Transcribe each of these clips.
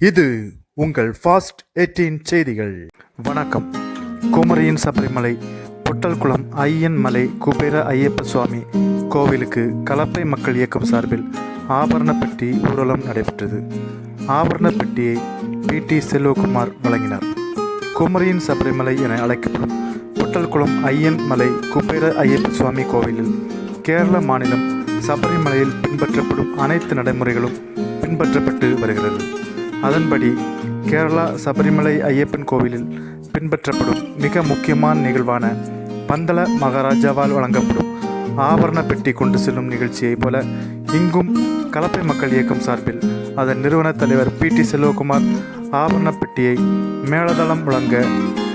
இது உங்கள் ஃபாஸ்ட் 18 செய்திகள். வணக்கம். குமரியின் சபரிமலை பொட்டல்குளம் ஐயன் மலை குபேர ஐயப்ப சுவாமி கோவிலுக்கு கலப்பை மக்கள் இயக்கம் சார்பில் ஆபரணப்பட்டி ஊர்வலம் நடைபெற்றது. ஆபரணப்பட்டியை பி. டி. செல்வகுமார் வழங்கினார். குமரியின் சபரிமலை என அழைக்கப்படும் பொட்டல்குளம் ஐயன் மலை குபேர ஐயப்ப சுவாமி கோவிலில் கேரள மாநிலம் சபரிமலையில் பின்பற்றப்படும் அனைத்து நடைமுறைகளும் பின்பற்றப்பட்டு வருகிறது. அதன்படி கேரளா சபரிமலை ஐயப்பன் கோவிலில் பின்பற்றப்படும் மிக முக்கியமான நிகழ்வான பந்தள மகாராஜாவால் வழங்கப்படும் ஆபரண பெட்டி கொண்டு செல்லும் நிகழ்ச்சியைப் போல இங்கும் கலப்பை மக்கள் இயக்கம் சார்பில் அதன் நிறுவன தலைவர் பி டி செல்வகுமார் ஆபரண பெட்டியை மேலதளம் வழங்க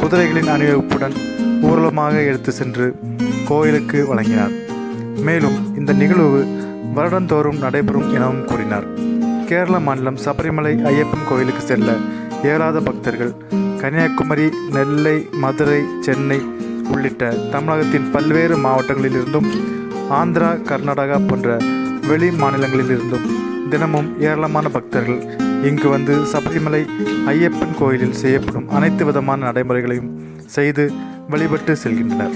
குதிரைகளின் அணிவகுப்புடன் ஊர்வலமாக எடுத்து சென்று கோயிலுக்கு வழங்கினார். மேலும் இந்த நிகழ்வு வருடந்தோறும் நடைபெறும் எனவும் கூறினார். கேரள மாநிலம் சபரிமலை ஐயப்பன் கோயிலுக்கு செல்ல இயலாத பக்தர்கள் கன்னியாகுமரி நெல்லை மதுரை சென்னை உள்ளிட்ட தமிழகத்தின் பல்வேறு மாவட்டங்களிலிருந்தும் ஆந்திரா கர்நாடகா போன்ற வெளி மாநிலங்களிலிருந்தும் தினமும் ஏராளமான பக்தர்கள் இங்கு வந்து சபரிமலை ஐயப்பன் கோயிலில் செய்யப்படும் அனைத்து விதமான நடைமுறைகளையும் செய்து வழிபட்டு செல்கின்றனர்.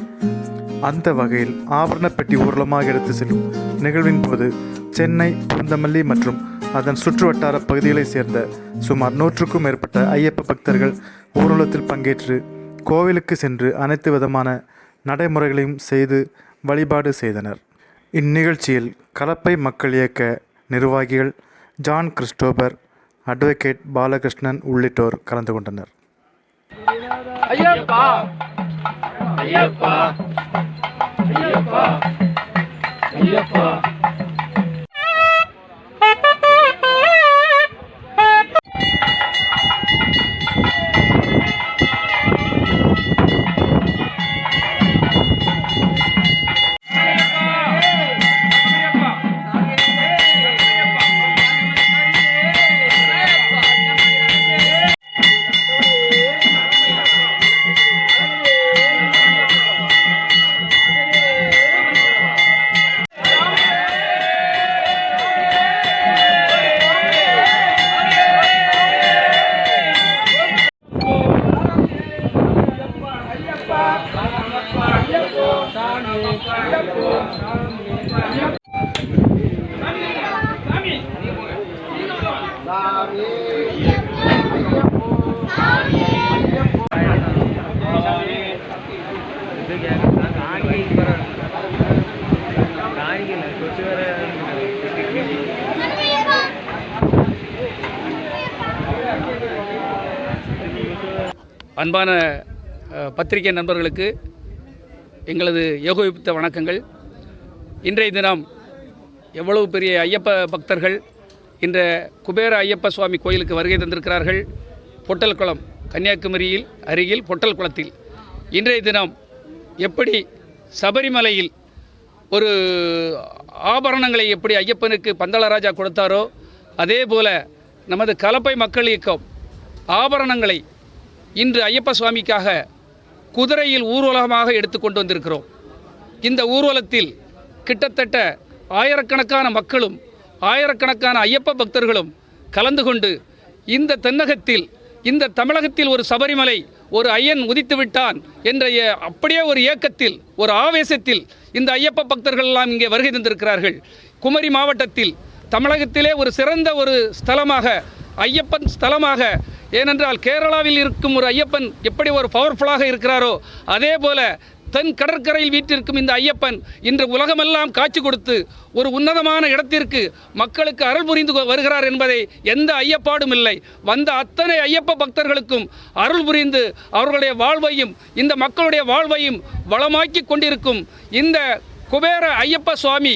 அந்த வகையில் ஆபரண பெட்டி ஊர்வலமாக எடுத்து செல்லும் நிகழ்வின் போது சென்னை பூந்தமல்லி மற்றும் அதன் சுற்றுவட்டார பகுதிகளைச் சேர்ந்த சுமார் நூற்றுக்கும் மேற்பட்ட ஐயப்ப பக்தர்கள் ஊர்வலத்தில் பங்கேற்று கோவிலுக்கு சென்று அனைத்து விதமான நடைமுறைகளையும் செய்து வழிபாடு செய்தனர். இந்நிகழ்ச்சியில் கலப்பை மக்கள் இயக்க நிர்வாகிகள் ஜான் கிறிஸ்டோபர் அட்வொகேட் பாலகிருஷ்ணன் உள்ளிட்டோர் கலந்து கொண்டனர். ஐயப்பா! ஐயப்பா! ஐயப்பா! ஐயப்பா! அன்பான பத்திரிகை நண்பர்களுக்கு எங்களது ஏகோபித்த வணக்கங்கள். இன்றைய தினம் எவ்வளவு பெரிய ஐயப்ப பக்தர்கள் இன்ற குபேர ஐயப்ப சுவாமி கோயிலுக்கு வருகை தந்திருக்கிறார்கள். பொட்டல்குளம் கன்னியாகுமரியில் அருகில் பொட்டல் குளத்தில். இன்றைய தினம் எப்படி சபரிமலையில் ஒரு ஆபரணங்களை எப்படி ஐயப்பனுக்கு பந்தளராஜா கொடுத்தாரோ அதே போல நமது கலப்பை மக்கள் இயக்கம் ஆபரணங்களை இன்று ஐயப்ப சுவாமிக்காக குதிரையில் ஊர்வலமாக எடுத்துக்கொண்டு வந்திருக்கிறோம். இந்த ஊர்வலத்தில் கிட்டத்தட்ட ஆயிரக்கணக்கான மக்களும் ஆயிரக்கணக்கான ஐயப்ப பக்தர்களும் கலந்து கொண்டு இந்த தென்னகத்தில் இந்த தமிழகத்தில் ஒரு சபரிமலை ஒரு ஐயன் உதித்து விட்டான் என்ற அப்படியே ஒரு ஏக்கத்தில் ஒரு ஆவேசத்தில் இந்த ஐயப்ப பக்தர்கள் எல்லாம் இங்கே வருகை தந்திருக்கிறார்கள். குமரி மாவட்டத்தில் தமிழகத்திலே ஒரு சிறந்த ஒரு ஸ்தலமாக ஐயப்பன் ஸ்தலமாக ஏனென்றால் கேரளாவில் இருக்கும் ஒரு ஐயப்பன் எப்படி ஒரு பவர்ஃபுல்லாக இருக்கிறாரோ அதே போல தென் கடற்கரையில் வீட்டிற்கும் இந்த ஐயப்பன் இன்று உலகமெல்லாம் காட்சி கொடுத்து ஒரு உன்னதமான இடத்திற்கு மக்களுக்கு அருள் புரிந்து வருகிறார் என்பதை எந்த ஐயப்பாடும் இல்லை. வந்த அத்தனை ஐயப்ப பக்தர்களுக்கும் அருள் புரிந்து அவர்களுடைய வாழ்வையும் இந்த மக்களுடைய வாழ்வையும் வளமாக்கி கொண்டிருக்கும் இந்த குபேர ஐயப்ப சுவாமி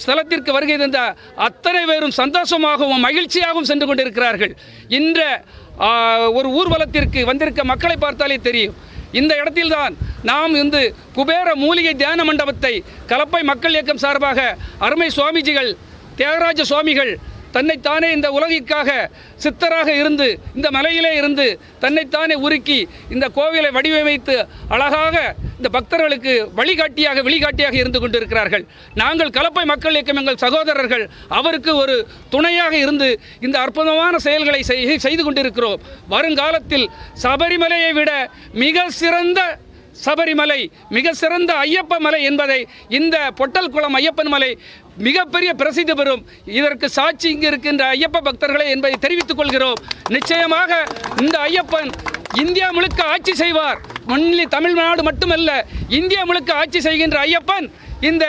ஸ்தலத்திற்கு வருகை தந்த அத்தனை பேரும் சந்தோஷமாகவும் மகிழ்ச்சியாகவும் சென்று கொண்டிருக்கிறார்கள். இந்த ஒரு ஊர்வலத்திற்கு வந்திருக்க மக்களை பார்த்தாலே தெரியும். இந்த இடத்தில்தான் நாம் வந்து குபேர மூலிகை தியான மண்டபத்தை கலப்பை மக்கள் இயக்கம் சார்பாக அருமை சுவாமிஜிகள் தியாகராஜ சுவாமிகள் தன்னைத்தானே இந்த உலகிற்காக சித்தராக இருந்து இந்த மலையிலே இருந்து தன்னைத்தானே உருக்கி இந்த கோவிலை வடிவமைத்து அழகாக இந்த பக்தர்களுக்கு வழிகாட்டியாக வழிகாட்டியாக இருந்து கொண்டிருக்கிறார்கள். நாங்கள் கலப்பை மக்கள் இயக்கம் எங்கள் சகோதரர்கள் அவருக்கு ஒரு துணையாக இருந்து இந்த அற்புதமான செயல்களை செய்து கொண்டிருக்கிறோம். வருங்காலத்தில் சபரிமலையை விட மிக சிறந்த சபரிமலை மிக சிறந்த ஐயப்ப மலை என்பதை இந்த பொட்டல் குளம் ஐயப்பன் மலை மிகப்பெரிய பிரசித்தி பெறும். இதற்கு சாட்சி இங்கு இருக்கின்ற ஐயப்ப பக்தர்களே என்பதை தெரிவித்துக் கொள்கிறோம். நிச்சயமாக இந்த ஐயப்பன் இந்தியா முழுக்க ஆட்சி செய்வார். ஒன்லி தமிழ்நாடு மட்டுமல்ல இந்தியா முழுக்க ஆட்சி செய்கின்ற ஐயப்பன் இந்த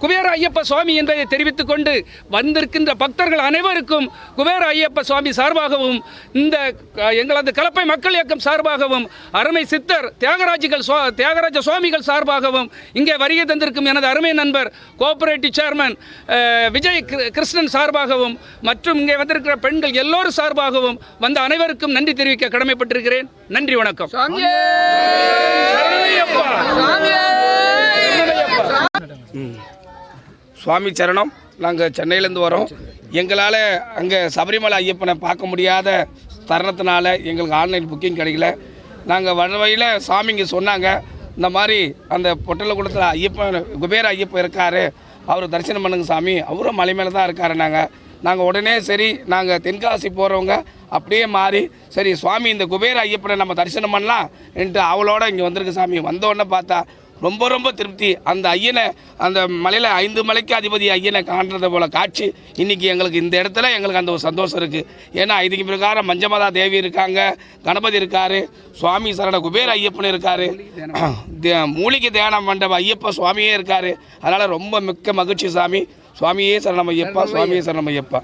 குபேர ஐயப்ப சுவாமி என்பதை தெரிவித்துக் கொண்டு வந்திருக்கின்ற பக்தர்கள் அனைவருக்கும் குபேர ஐயப்ப சுவாமி சார்பாகவும் இந்த எங்களது கலப்பை மக்கள் இயக்கம் சார்பாகவும் அருமை சித்தர் தியாகராஜிகள் தியாகராஜ சுவாமிகள் சார்பாகவும் இங்கே வருகை தந்திருக்கும் எனது அருமை நண்பர் கோஆபரேட்டிவ் சேர்மன் விஜய் கிரு- கிருஷ்ணன் சார்பாகவும் மற்றும் இங்கே வந்திருக்கிற பெண்கள் எல்லோரும் சார்பாகவும் வந்த அனைவருக்கும் நன்றி தெரிவிக்க கடமைப்பட்டிருக்கிறேன். நன்றி வணக்கம். சுவாமி சரணம். நாங்கள் சென்னையிலேருந்து வரோம். எங்களால் அங்கே சபரிமலை ஐயப்பனை பார்க்க முடியாத தருணத்தினால எங்களுக்கு ஆன்லைன் புக்கிங் கிடைக்கல. நாங்கள் வர வழியில் சாமி இங்கே சொன்னாங்க. இந்த மாதிரி அந்த பொட்டலகுளத்தில் ஐயப்பன் குபேர ஐயப்பன் இருக்கார். அவர் தரிசனம் பண்ணுங்க சாமி. அவரும் மலை மேலே தான் இருக்காரு நாங்கள் நாங்கள் உடனே சரி நாங்கள் தென்காசி போகிறவங்க அப்படியே மாறி சரி சுவாமி இந்த குபேர ஐயப்பனை நம்ம தரிசனம் பண்ணலாம். என்று அவளோட இங்கே வந்திருக்கு சாமி. வந்தோடனே பார்த்தா ரொம்ப ரொம்ப திருப்தி. அந்த ஐயனை அந்த மலையில் ஐந்து மலைக்கு அதிபதி ஐயனை காண்றது போல காட்சி இன்னைக்கு எங்களுக்கு இந்த இடத்துல எங்களுக்கு அந்த ஒரு சந்தோஷம் இருக்குது ஏன்னா இதுக்கு பிரகாரம் மஞ்சமதா தேவி இருக்காங்க கணபதி இருக்காரு சுவாமி சரண குபேர ஐயப்பன் இருக்காரு. மூலிகை தியானம் மண்டப ஐயப்ப சுவாமியே இருக்காரு. அதனால் ரொம்ப மிக்க மகிழ்ச்சி சாமி. சுவாமியே சரணம் ஐயப்பா சுவாமியே சரணம் ஐயப்பா.